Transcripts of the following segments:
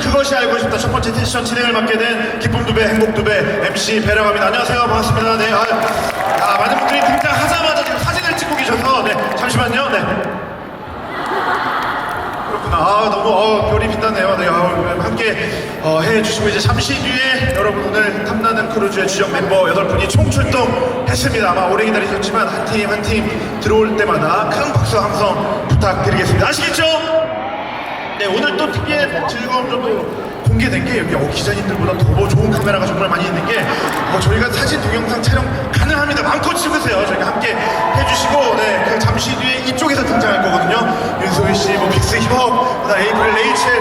그것이 알고 싶다 첫 번째 세션 진행을 맡게 된 기쁨 두배 행복 두배 MC 배려갑니다. 안녕하세요 반갑습니다. 네, 아, 야, 많은 분들이 등장하자마자 지금 사진을 찍고 계셔서 네 잠시만요. 네. 그렇구나. 아, 너무 어, 별이 빛나네요. 네, 아, 함께 어, 해주시고 이제 잠시 뒤에 여러분 오늘 탐나는 크루즈의 주력 멤버 8분이 총 출동했습니다. 아마 오래 기다리셨지만 한 팀 한 팀 들어올 때마다 큰 박수 함성 부탁드리겠습니다. 아시겠죠? 네, 오늘 또 특히의 즐거움 정도 공개된 게 여기 어, 기자님들보다 더 좋은 카메라가 정말 많이 있는 게 어, 저희가 사진 동영상 촬영 가능합니다. 마음껏 찍으세요. 저희가 함께 해주시고 네, 그 잠시 뒤에 이쪽에서 등장할 거거든요. 윤소희 씨, 뭐 빅스 힙업, 그다음 에이프릴 레이첼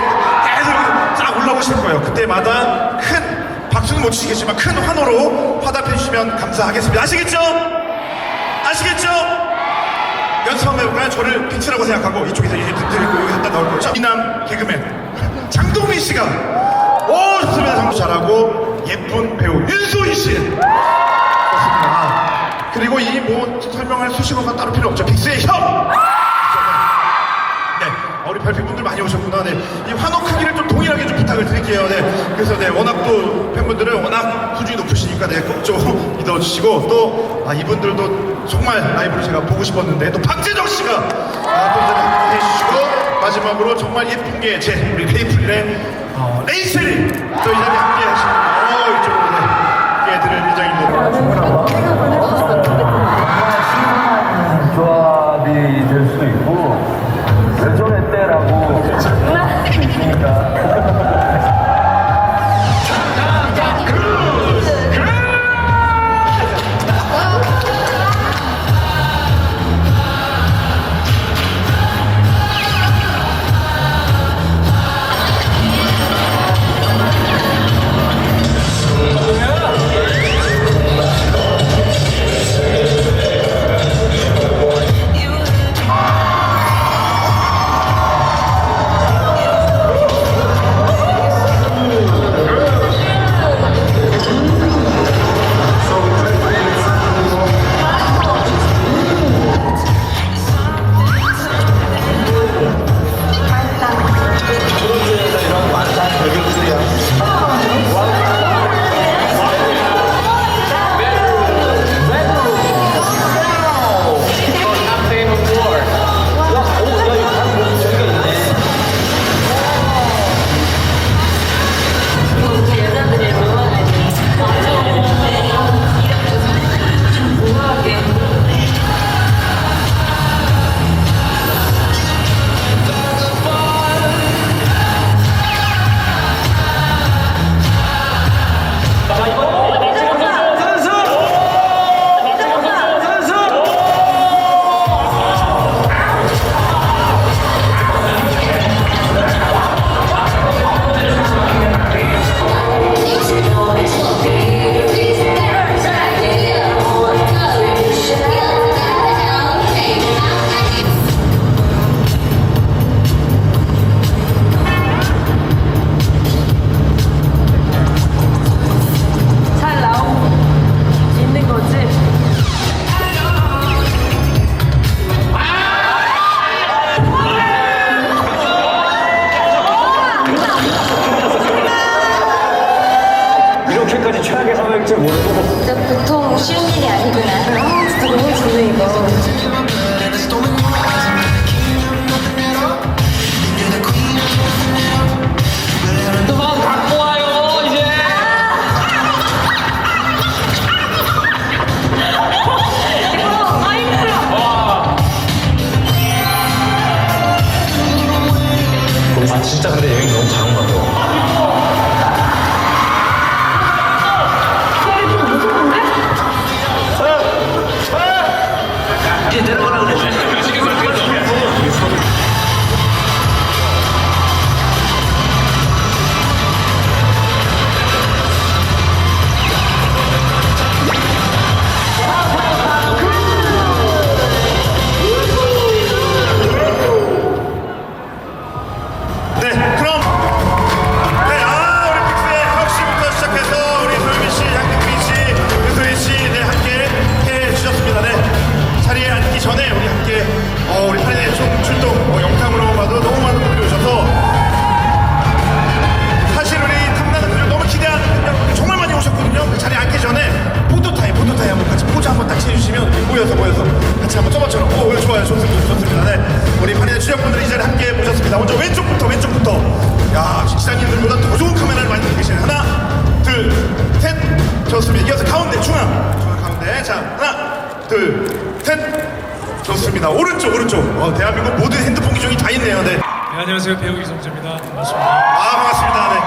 계속 쫙 올라오실 거예요. 그때마다 큰 박수는 못 치시겠지만 큰 환호로 화답해 주시면 감사하겠습니다. 아시겠죠? 아시겠죠? 연습 한번 해볼까요? 저를 빛이라고 생각하고 이쪽에서 이제 딱 나올 거죠. 이남 개그맨 장동민 씨가 오 좋습니다. 장도 잘하고 예쁜 배우 윤소희 씨 그렇습니다. 그리고 이 뭐 설명할 수식어가 따로 필요 없죠. 빅스의 형. 네, 어, 우리 별빛분들 많이 오셨구나. 네, 이 환호 크기를 좀 동일하게 좀 부탁을 드릴게요. 네, 그래서 네, 워낙 또 팬분들은 워낙 수준이 높으시니까 네, 꼭좀 믿어주시고 또 아, 이분들도 정말 라이브를 제가 보고 싶었는데 또 박재정 씨가 아, 또 이제 해주시고 마지막으로 정말 예쁜 게 제 우리 페이플의 어, 레이슬이 또이 자리에 함께 하십니다. 어, 이쪽으로 네, 함께 드릴 예정입니다. 둘, 셋. 좋습니다. 오른쪽, 오른쪽. 어, 대한민국 모든 핸드폰 기종이 다 있네요. 네. 네, 안녕하세요 배우 이성재입니다. 반갑습니다. 아, 반갑습니다. 네.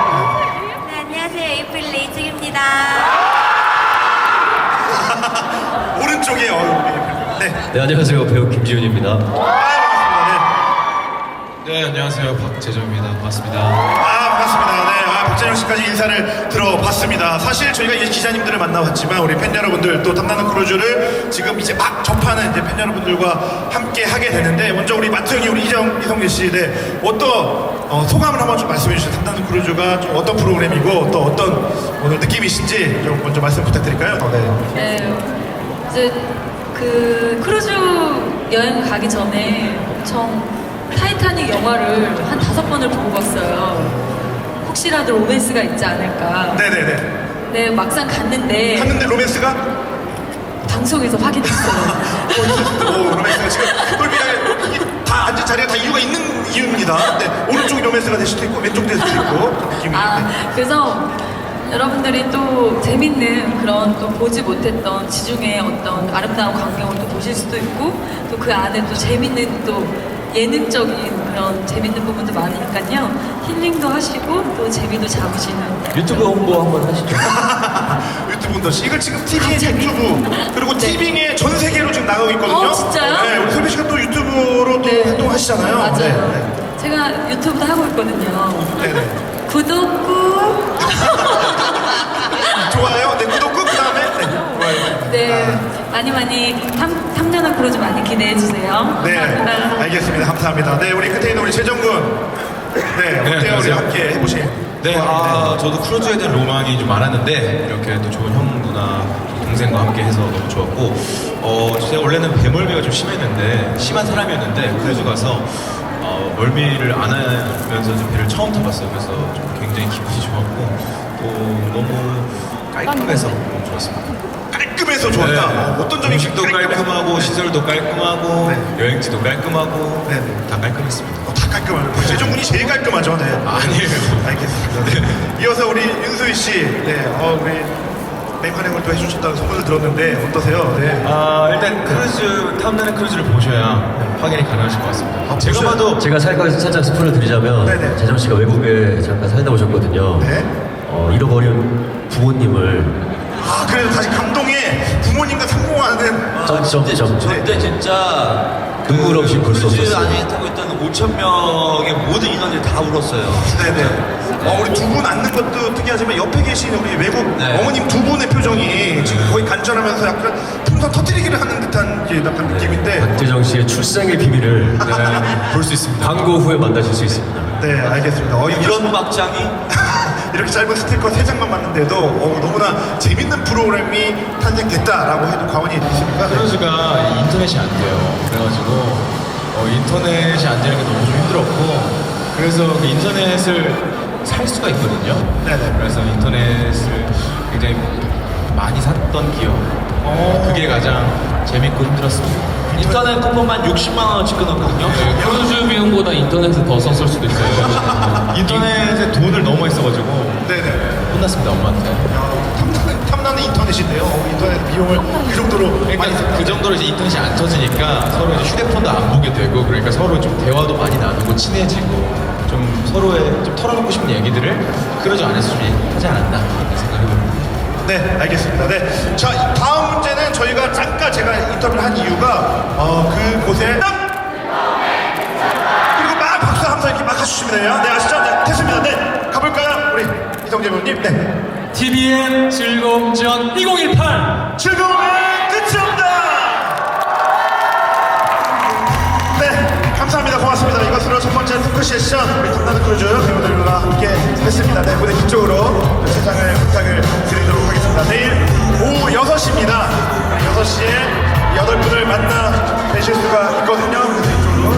네, 안녕하세요. 에이플 레이직입니다. 오른쪽에, 어, 네. 네, 안녕하세요. 배우 김지훈입니다. 아. 네. 네, 안녕하세요 박재정입니다. 반갑습니다. 아 반갑습니다. 네, 아, 박재영 씨까지 인사를 들어봤습니다. 사실 저희가 이제 기자님들을 만나봤지만 우리 팬 여러분들 또 탐나는 크루즈를 지금 이제 막 접하는 이제 팬 여러분들과 함께 하게 되는데 먼저 우리 마트 형이 우리 이정 이성재 씨, 네, 어떤 어, 소감을 한번 좀 말씀해 주시죠. 탐나는 크루즈가 좀 어떤 프로그램이고 또 어떤 오늘 느낌이신지 좀 먼저 말씀 부탁드릴까요? 어, 네. 네, 이제 그 크루즈 여행 가기 전에 엄청 타이타닉 영화를 한 다섯 번을 보고 갔어요. 혹시라도 로맨스가 있지 않을까. 네네네. 네, 막상 갔는데 갔는데 로맨스가 방송에서 확인했어요. 오, 로맨스가 지금 이게 다 앉은 자리가 다 이유가 있는 이유입니다. 네, 오른쪽이 로맨스가 될 수도 있고 왼쪽 될 수도 있고 그 느낌이. 아, 네. 그래서 여러분들이 또 재밌는 그런 또 보지 못했던 지중해의 어떤 아름다운 광경을 또 보실 수도 있고 또 그 안에 또 재밌는 또 예능적인 그런 재밌는 부분도 많으니까요. 힐링도 하시고 또 재미도 잡으시는 유튜브 홍보 한번 하시죠. 유튜브 온더 씨. 이거 지금 TV의 유튜브 그리고 티빙의 전 세계로 지금 나가고 있거든요. 어, 진짜요? 네, 우리 솔비 씨가 또 유튜브로 또 활동하시잖아요. 맞아요. 네, 제가 유튜브도 하고 있거든요. 네, 네. 구독 꾹! 좋아요. 네, 구독 꾹 그다음에 네, 좋아요. 네, 많이 많이 탐, 탐나는 크루즈 많이 기대해 주세요. 네, 감사합니다. 알겠습니다. 감사합니다. 네, 우리 끝에 있는 우리 재정군. 네, 어때요? 우리 안녕하세요. 함께 해보신. 네, 아 저도 크루즈에 대한 로망이 좀 많았는데 이렇게 또 좋은 형 누나 동생과 함께 해서 너무 좋았고 어 제가 원래는 배멀미가 좀 심했는데 심한 사람이었는데 크루즈 가서 어, 멀미를 안 하면서 좀 배를 처음 타봤어요. 그래서 좀 굉장히 기분이 좋았고 또 너무 깔끔해서 너무 좋았습니다. 깔끔해서 좋았다. 어, 어떤 점이 깔끔해서? 깔끔하고 시설도 깔끔하고 네. 여행지도 깔끔하고 네, 네. 다 깔끔했습니다. 어, 다 깔끔하죠. 우리 재정군이 제일 깔끔하죠. 네. 아니에요. 알겠습니다. 네. 이어서 우리 윤수희 씨, 네, 어, 우리 맹활약을 또 해주셨다는 소문을 들었는데 어떠세요? 네. 아 일단 크루즈 탐나는 크루즈를 보셔야 확인이 가능하실 것 같습니다. 제가 보셔야- 봐도 제가 살짝, 살짝 스포를 드리자면 네네. 재정 씨가 외국에 잠깐 살다 오셨거든요. 네. 어, 잃어버린 부모님을 아, 그래도 다시 감 부모님과 상봉하는 점 점점 저때 진짜 눈물 없이 볼수 크루즈 없었어요. 안에 타고 있던 5천 명의 모든 인원들이 다 울었어요. 네네. 어, 우리 두 분 앉는 것도 특이하지만 옆에 계신 우리 외국 네. 어머님 두 분의 표정이 지금 거의 간절하면서 약간 풍선 터뜨리기를 하는 듯한 약간 느낌인데. 박재정 씨의 출생의 비밀을 볼 수 있습니다. 광고 후에 만나실 수 있습니다. 네, 알겠습니다. 어, 이런 이런 막장이 이렇게 짧은 스티커 세 장만 봤는데도 어, 너무나 재밌는 프로그램이 탄생됐다라고 해도 과언이 있습니까? 네. 크루즈가 인터넷이 안 돼요. 그래가지고 어, 인터넷이 안 되는 게 너무 좀 힘들었고 그래서 그 인터넷을 살 수가 있거든요. 네네. 그래서 인터넷을 굉장히 많이 샀던 기억. 그게 가장 재밌고 힘들었습니다. 인터넷 쿠폰만 60만 원어치 끊었거든요. 비용보다 인터넷을 더 썼을 수도 있어요. 인터넷에 돈을 너무 많이 써가지고 네네. 혼났습니다 엄마한테. 탐나는, 탐나는 인터넷인데요. 어, 인터넷 비용을 그 정도로 많이 그러니까 그 정도로 이제 인터넷이 안 터지니까 서로 이제 휴대폰도 안 보게 되고 그러니까 서로 좀 대화도 많이 나누고 친해지고 좀 서로의 좀 털어놓고 싶은 얘기들을 안에서 좀 하지 않았나 이렇게 생각해봅니다. 네, 알겠습니다. 네. 자, 다음 문제는 저희가 잠깐 제가 인터뷰를 한 이유가, 어, 그 곳에. 그 막 해주시면 돼요. 네, 아시죠? 네, 됐습니다. 네, 가볼까요? 우리 이성재 배우님. 네. TVN 즐거움 지원 2018 즐거움의 끝이옵니다! 네, 감사합니다. 고맙습니다. 이것으로 첫 번째 토크 세션 우리 탐나는 크루즈 배우들과 함께 했습니다. 네, 무대 뒤쪽으로 세상을 부탁을 드리도록 하겠습니다. 내일 오후 6시입니다. 6시에 8분을 만나 뵈실 수가 있거든요.